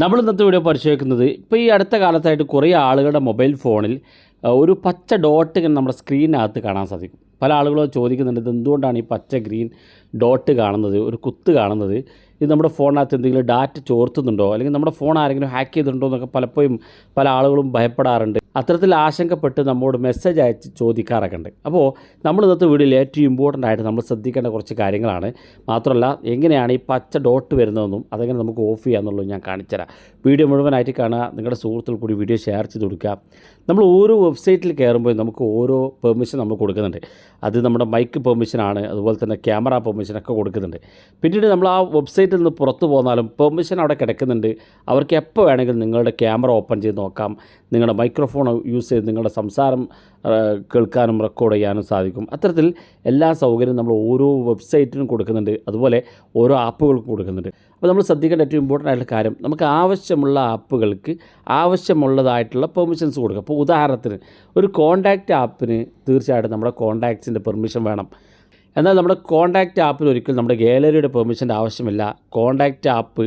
നമ്മൾ ഇന്നത്തെ വീഡിയോ പരിശോധിക്കുന്നത് ഇപ്പോൾ ഈ അടുത്ത കാലത്തായിട്ട് കുറേ ആളുകളുടെ മൊബൈൽ ഫോണിൽ ഒരു പച്ച ഡോട്ട് ഇങ്ങനെ നമ്മുടെ സ്ക്രീനിനകത്ത് കാണാൻ സാധിക്കും. പല ആളുകളും ചോദിക്കുന്നുണ്ട് ഇത് എന്തുകൊണ്ടാണ് ഈ പച്ച ഗ്രീൻ ഡോട്ട് കാണുന്നത് ഒരു കുത്ത് കാണുന്നത്? ഇത് നമ്മുടെ ഫോണിനകത്ത് എന്തെങ്കിലും ഡാറ്റ ചോർത്തുന്നുണ്ടോ? അല്ലെങ്കിൽ നമ്മുടെ ഫോൺ ആരെങ്കിലും ഹാക്ക് ചെയ്തിട്ടുണ്ടോ എന്നൊക്കെ പലപ്പോഴും പല ആളുകളും ഭയപ്പെടാറുണ്ട്. അത്തരത്തിൽ ആശങ്കപ്പെട്ട് നമ്മോട് മെസ്സേജ് അയച്ച് ചോദിക്കാറൊക്കെ ഉണ്ട് അപ്പോൾ നമ്മൾ ഇന്നത്തെ വീഡിയോയിൽ ഏറ്റവും ഇമ്പോർട്ടന്റ് ആയിട്ട് നമ്മൾ ശ്രദ്ധിക്കേണ്ട കുറച്ച് കാര്യങ്ങളാണ്. മാത്രമല്ല എങ്ങനെയാണ് ഈ പച്ച ഡോട്ട് വരുന്നതെന്നും അതെങ്ങനെ നമുക്ക് ഓഫ് ചെയ്യാമെന്നുള്ളത് ഞാൻ കാണിച്ചുതരാം. വീഡിയോ മുഴുവനായിട്ട് കാണുക നിങ്ങളുടെ സുഹൃത്തുക്കൾ കൂടി വീഡിയോ ഷെയർ ചെയ്ത് കൊടുക്കുക. നമ്മൾ ഓരോ വെബ്സൈറ്റിൽ കയറുമ്പോൾ നമുക്ക് ഓരോ പെർമിഷൻ നമ്മൾ കൊടുക്കുന്നുണ്ട്. അത് നമ്മുടെ മൈക്ക് പെർമിഷനാണ് അതുപോലെ തന്നെ ക്യാമറ പെർമിഷനൊക്കെ കൊടുക്കുന്നുണ്ട്. പിന്നീട് നമ്മൾ ആ വെബ്സൈറ്റിൽ നിന്ന് പുറത്തു പോന്നാലും പെർമിഷൻ അവിടെ കിടക്കുന്നുണ്ട്. അവർക്ക് എപ്പോൾ വേണമെങ്കിലും നിങ്ങളുടെ ക്യാമറ ഓപ്പൺ ചെയ്ത് നോക്കാം. നിങ്ങളുടെ മൈക്രോഫോൺ യൂസ് ചെയ്ത് നിങ്ങളുടെ സംസാരം കേൾക്കാനും റെക്കോർഡ് ചെയ്യാനും സാധിക്കും. അത്തരത്തിൽ എല്ലാ സൗകര്യവും നമ്മൾ ഓരോ വെബ്സൈറ്റിനും കൊടുക്കുന്നുണ്ട്. അതുപോലെ ഓരോ ആപ്പുകൾക്കും കൊടുക്കുന്നുണ്ട്. അപ്പോൾ നമ്മൾ ശ്രദ്ധിക്കേണ്ട ഏറ്റവും ഇമ്പോർട്ടന്റ് ആയിട്ടുള്ള കാര്യം നമുക്ക് ആവശ്യമുള്ള ആപ്പുകൾക്ക് ആവശ്യമുള്ളതായിട്ടുള്ള പെർമിഷൻസ് കൊടുക്കുക. അപ്പോൾ ഉദാഹരണത്തിന് ഒരു കോൺടാക്റ്റ് ആപ്പിന് തീർച്ചയായിട്ടും നമ്മുടെ കോൺടാക്ട്സിന്റെ പെർമിഷൻ വേണം. എന്നാൽ നമ്മുടെ കോൺടാക്റ്റ് ആപ്പിൽ ഒരിക്കലും നമ്മുടെ ഗാലറിയുടെ പെർമിഷന്റെ ആവശ്യമില്ല. കോൺടാക്റ്റ് ആപ്പ്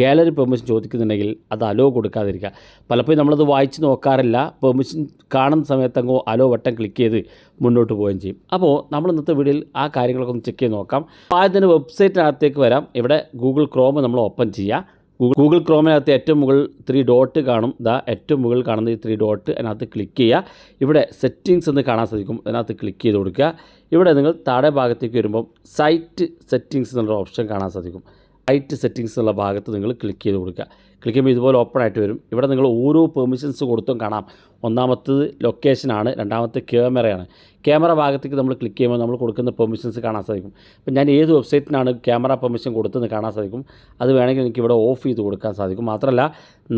ഗാലറി പെർമിഷൻ ചോദിക്കുന്നുണ്ടെങ്കിൽ അത് അലോ കൊടുക്കാതിരിക്കുക. പലപ്പോഴും നമ്മളത് വായിച്ച് നോക്കാറില്ല. പെർമിഷൻ കാണുന്ന സമയത്തങ്ങോ അലോ വട്ടം ക്ലിക്ക് ചെയ്ത് മുന്നോട്ട് പോവുകയും ചെയ്യും. അപ്പോൾ നമ്മൾ ഇന്നത്തെ വീഡിയോയിൽ ആ കാര്യങ്ങളൊക്കെ ഒന്ന് ചെക്ക് ചെയ്ത് നോക്കാം. ആദ്യം വെബ്സൈറ്റിനകത്തേക്ക് വരാം. ഇവിടെ ഗൂഗിൾ ക്രോം നമ്മൾ ഓപ്പൺ ചെയ്യുക. ഗൂഗിൾ ഗൂഗിൾ ക്രോമിനകത്ത് ഏറ്റവും മുകളിൽ ത്രീ ഡോട്ട് കാണും. ദാ ഏറ്റവും മുകളിൽ കാണുന്ന ഈ ത്രീ ഡോട്ട് അതിനകത്ത് ക്ലിക്ക് ചെയ്യുക. ഇവിടെ സെറ്റിങ്സ് എന്ന് കാണാൻ സാധിക്കും. അതിനകത്ത് ക്ലിക്ക് ചെയ്ത് കൊടുക്കുക. ഇവിടെ നിങ്ങൾ താഴെ ഭാഗത്തേക്ക് വരുമ്പം സൈറ്റ് സെറ്റിങ്സ് എന്നുള്ള ഓപ്ഷൻ കാണാൻ സാധിക്കും. സൈറ്റ് സെറ്റിങ്സ് എന്നുള്ള ഭാഗത്ത് നിങ്ങൾ ക്ലിക്ക് ചെയ്ത് കൊടുക്കുക. ക്ലിക്ക് ചെയ്യുമ്പോൾ ഇതുപോലെ ഓപ്പൺ ആയിട്ട് വരും. ഇവിടെ നിങ്ങൾ ഓരോ പെർമിഷൻസ് കൊടുത്തും കാണാം. ഒന്നാമത്തത് ലൊക്കേഷനാണ് രണ്ടാമത്തെ ക്യാമറയാണ് ക്യാമറ ഭാഗത്തേക്ക് നമ്മൾ ക്ലിക്ക് ചെയ്യുമ്പോൾ നമ്മൾ കൊടുക്കുന്ന പെർമിഷൻസ് കാണാൻ സാധിക്കും. അപ്പോൾ ഞാൻ ഏത് വെബ്സൈറ്റിനാണ് ക്യാമറ പെർമിഷൻ കൊടുത്തതെന്ന് കാണാൻ സാധിക്കും. അത് വേണമെങ്കിൽ എനിക്ക് ഇവിടെ ഓഫ് ചെയ്ത് കൊടുക്കാൻ സാധിക്കും. മാത്രമല്ല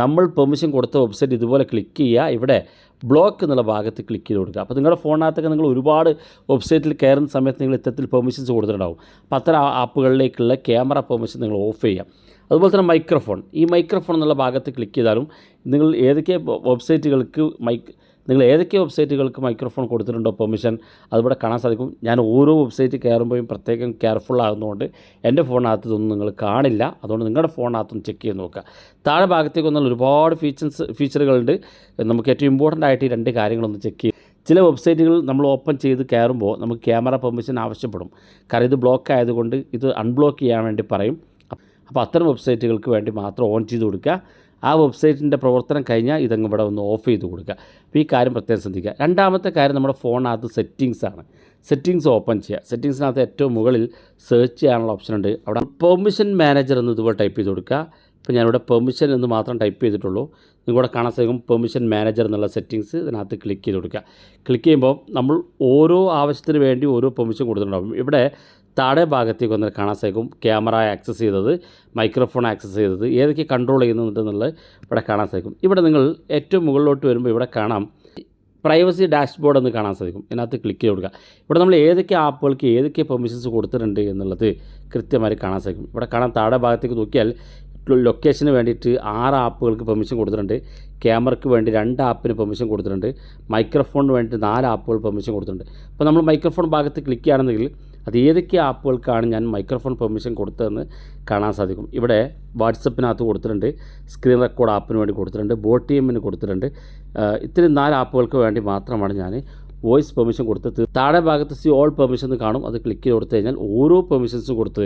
നമ്മൾ പെർമിഷൻ കൊടുത്ത വെബ്സൈറ്റ് ഇതുപോലെ ക്ലിക്ക് ചെയ്യുക ഇവിടെ ബ്ലോക്ക് എന്നുള്ള ഭാഗത്ത് ക്ലിക്ക് ചെയ്ത് കൊടുക്കുക. അപ്പോൾ നിങ്ങളുടെ ഫോണിനകത്തൊക്കെ നിങ്ങൾ ഒരുപാട് വെബ്സൈറ്റിൽ കയറുന്ന സമയത്ത് നിങ്ങൾ ഇത്തരത്തിൽ പെർമിഷൻസ് കൊടുത്തിട്ടുണ്ടാവും. അപ്പോൾ അത്തരം ആപ്പുകളിലേക്കുള്ള ക്യാമറ പെർമിഷൻ നിങ്ങൾ ഓഫ് ചെയ്യുക. അതുപോലെ തന്നെ മൈക്രോഫോൺ. ഈ മൈക്രോഫോൺ എന്നുള്ള ഭാഗത്ത് ക്ലിക്ക് ചെയ്താലും നിങ്ങൾ ഏതൊക്കെ വെബ്സൈറ്റുകൾക്ക് മൈക്ക് നിങ്ങൾ ഏതൊക്കെ വെബ്സൈറ്റുകൾക്ക് മൈക്രോഫോൺ കൊടുത്തിട്ടുണ്ടോ പെർമിഷൻ അതിവിടെ കാണാൻ സാധിക്കും. ഞാൻ ഓരോ വെബ്സൈറ്റ് കയറുമ്പോഴും പ്രത്യേകം കെയർഫുൾ ആകുന്നതുകൊണ്ട് എന്റെ ഫോണിനകത്ത് ഇതൊന്നും നിങ്ങൾ കാണില്ല. അതുകൊണ്ട് നിങ്ങളുടെ ഫോണിനകത്തൊന്ന് ചെക്ക് ചെയ്ത് നോക്കുക. താഴെ ഭാഗത്തേക്ക് വന്നാൽ ഒരുപാട് ഫീച്ചേഴ്സ് ഫീച്ചറുകളുണ്ട് നമുക്ക് ഏറ്റവും ഇമ്പോർട്ടന്റ് ആയിട്ട് ഈ രണ്ട് കാര്യങ്ങളൊന്ന് ചെക്ക് ചെയ്യും ചില വെബ്സൈറ്റുകൾ നമ്മൾ ഓപ്പൺ ചെയ്ത് കയറുമ്പോൾ നമുക്ക് ക്യാമറ പെർമിഷൻ ആവശ്യപ്പെടും. കാരണം ഇത് ബ്ലോക്ക് ആയതുകൊണ്ട് ഇത് അൺബ്ലോക്ക് ചെയ്യാൻ വേണ്ടി പറയും. അപ്പോൾ അത്തരം വെബ്സൈറ്റുകൾക്ക് വേണ്ടി മാത്രം ഓൺ ചെയ്ത് കൊടുക്കുക. ആ വെബ്സൈറ്റിന്റെ പ്രവർത്തനം കഴിഞ്ഞാൽ ഇതങ്ങ് ഇവിടെ ഒന്ന് ഓഫ് ചെയ്ത് കൊടുക്കുക. അപ്പോൾ ഈ കാര്യം പ്രത്യേകം ശ്രദ്ധിക്കുക. രണ്ടാമത്തെ കാര്യം നമ്മുടെ ഫോണിനകത്ത് സെറ്റിങ്സ് ആണ്. സെറ്റിങ്സ് ഓപ്പൺ ചെയ്യുക. സെറ്റിങ്സിനകത്ത് ഏറ്റവും മുകളിൽ സെർച്ച് ചെയ്യാനുള്ള ഓപ്ഷൻ ഉണ്ട്. അവിടെ പെർമിഷൻ മാനേജർ എന്ന് ഇതുപോലെ ടൈപ്പ് ചെയ്ത് കൊടുക്കുക. ഇപ്പോൾ ഞാനിവിടെ പെർമിഷൻ എന്ന് മാത്രം ടൈപ്പ് ചെയ്തിട്ടുള്ളൂ. നിങ്ങളുടെ കാണാൻ സാധിക്കും പെർമിഷൻ മാനേജർ എന്നുള്ള സെറ്റിങ്സ് ഇതിനകത്ത് ക്ലിക്ക് ചെയ്ത് കൊടുക്കുക. ക്ലിക്ക് ചെയ്യുമ്പോൾ നമ്മൾ ഓരോ ആവശ്യത്തിന് വേണ്ടി ഓരോ പെർമിഷൻ കൊടുത്തിട്ടുണ്ടാകും ഇവിടെ താഴെ ഭാഗത്തേക്ക് വന്നാൽ കാണാൻ സാധിക്കും. ക്യാമറ ആക്സസ് ചെയ്തത് മൈക്രോഫോൺ ആക്സസ് ചെയ്തത് ഏതൊക്കെ കൺട്രോൾ ചെയ്യുന്നുണ്ടെന്നുള്ളത് ഇവിടെ കാണാൻ സാധിക്കും. ഇവിടെ നിങ്ങൾ ഏറ്റവും മുകളിലോട്ട് വരുമ്പോൾ ഇവിടെ കാണാം. പ്രൈവസി ഡാഷ്ബോർഡ് എന്ന് കാണാൻ സാധിക്കും. ഇതിനകത്ത് ക്ലിക്ക് ചെയ്ത് കൊടുക്കുക. ഇവിടെ നമ്മൾ ഏതൊക്കെ ആപ്പുകൾക്ക് ഏതൊക്കെ പെർമിഷൻസ് കൊടുത്തിട്ടുണ്ട് എന്നുള്ളത് കൃത്യമായി കാണാൻ സാധിക്കും. ഇവിടെ കാണാൻ താഴെ ഭാഗത്തേക്ക് നോക്കിയാൽ ലൊക്കേഷന് വേണ്ടിയിട്ട് ആറ് ആപ്പുകൾക്ക് പെർമിഷൻ കൊടുത്തിട്ടുണ്ട്. ക്യാമറയ്ക്ക് വേണ്ടി രണ്ട് ആപ്പിന് പെർമിഷൻ കൊടുത്തിട്ടുണ്ട്. മൈക്രോഫോണിന് വേണ്ടി നാല് ആപ്പുകൾ പെർമിഷൻ കൊടുത്തിട്ടുണ്ട്. അപ്പോൾ നമ്മൾ മൈക്രോഫോൺ ഭാഗത്ത് ക്ലിക്ക് ചെയ്യുകയാണെങ്കിൽ അത് ഏതൊക്കെ ആപ്പുകൾക്കാണ് ഞാൻ മൈക്രോഫോൺ പെർമിഷൻ കൊടുത്തതെന്ന് കാണാൻ സാധിക്കും. ഇവിടെ വാട്സപ്പിനകത്ത് കൊടുത്തിട്ടുണ്ട് സ്ക്രീൻ റെക്കോർഡ് ആപ്പിന് വേണ്ടി കൊടുത്തിട്ടുണ്ട് ബോട്ട് ടി എമ്മിന് കൊടുത്തിട്ടുണ്ട്. ഇത്തരം നാല് ആപ്പുകൾക്ക് വേണ്ടി മാത്രമാണ് ഞാൻ വോയിസ് പെർമിഷൻ കൊടുത്തത്. താഴെ ഭാഗത്ത് സി ഓൾ പെർമിഷൻ എന്ന് കാണും. അത് ക്ലിക്ക് ചെയ്ത് കൊടുത്തു കഴിഞ്ഞാൽ ഓരോ പെർമിഷൻസും കൊടുത്ത്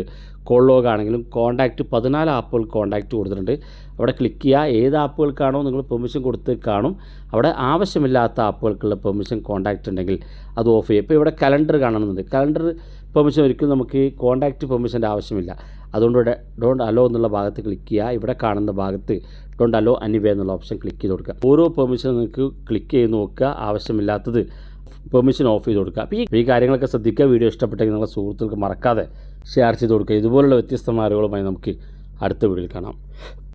കോൾ ലോഗ് ആണെങ്കിലും കോൺടാക്റ്റ് പതിനാല് ആപ്പുകൾ കോൺടാക്റ്റ് കൊടുത്തിട്ടുണ്ട്. അവിടെ ക്ലിക്ക് ചെയ്യുക. ഏത് ആപ്പുകൾക്കാണോ നിങ്ങൾ പെർമിഷൻ കൊടുത്ത് കാണും. അവിടെ ആവശ്യമില്ലാത്ത ആപ്പുകൾക്കുള്ള പെർമിഷൻ കോൺടാക്റ്റ് ഉണ്ടെങ്കിൽ അത് ഓഫ് ചെയ്യും ഇപ്പോൾ ഇവിടെ കലണ്ടർ കാണണമെന്നുണ്ട് കലണ്ടർ പെർമിഷൻ ഒരിക്കലും നമുക്ക് കോൺടാക്റ്റ് പെർമിഷന്റെ ആവശ്യമില്ല. അതുകൊണ്ട് ഇവിടെ ഡോണ്ട് അലോ എന്നുള്ള ഭാഗത്ത് ക്ലിക്ക് ചെയ്യുക. ഇവിടെ കാണുന്ന ഭാഗത്ത് ഡോണ്ട് അലോ അനിവേ എന്നുള്ള ഓപ്ഷൻ ക്ലിക്ക് ചെയ്ത് കൊടുക്കുക. ഓരോ പെർമിഷൻ നിങ്ങൾക്ക് ക്ലിക്ക് ചെയ്ത് നോക്കുക. ആവശ്യമില്ലാത്തത് പെർമിഷൻ ഓഫ് ചെയ്ത് കൊടുക്കുക. അപ്പോൾ ഈ കാര്യങ്ങളൊക്കെ ശ്രദ്ധിക്കുക. വീഡിയോ ഇഷ്ടപ്പെട്ടെങ്കിൽ നിങ്ങളുടെ സുഹൃത്തുക്കൾക്ക് മറക്കാതെ ഷെയർ ചെയ്ത് കൊടുക്കുക. ഇതുപോലുള്ള വ്യത്യസ്തമായ അറിവുകളുമായി നമുക്ക് അടുത്ത വീഡിയോയിൽ കാണാം.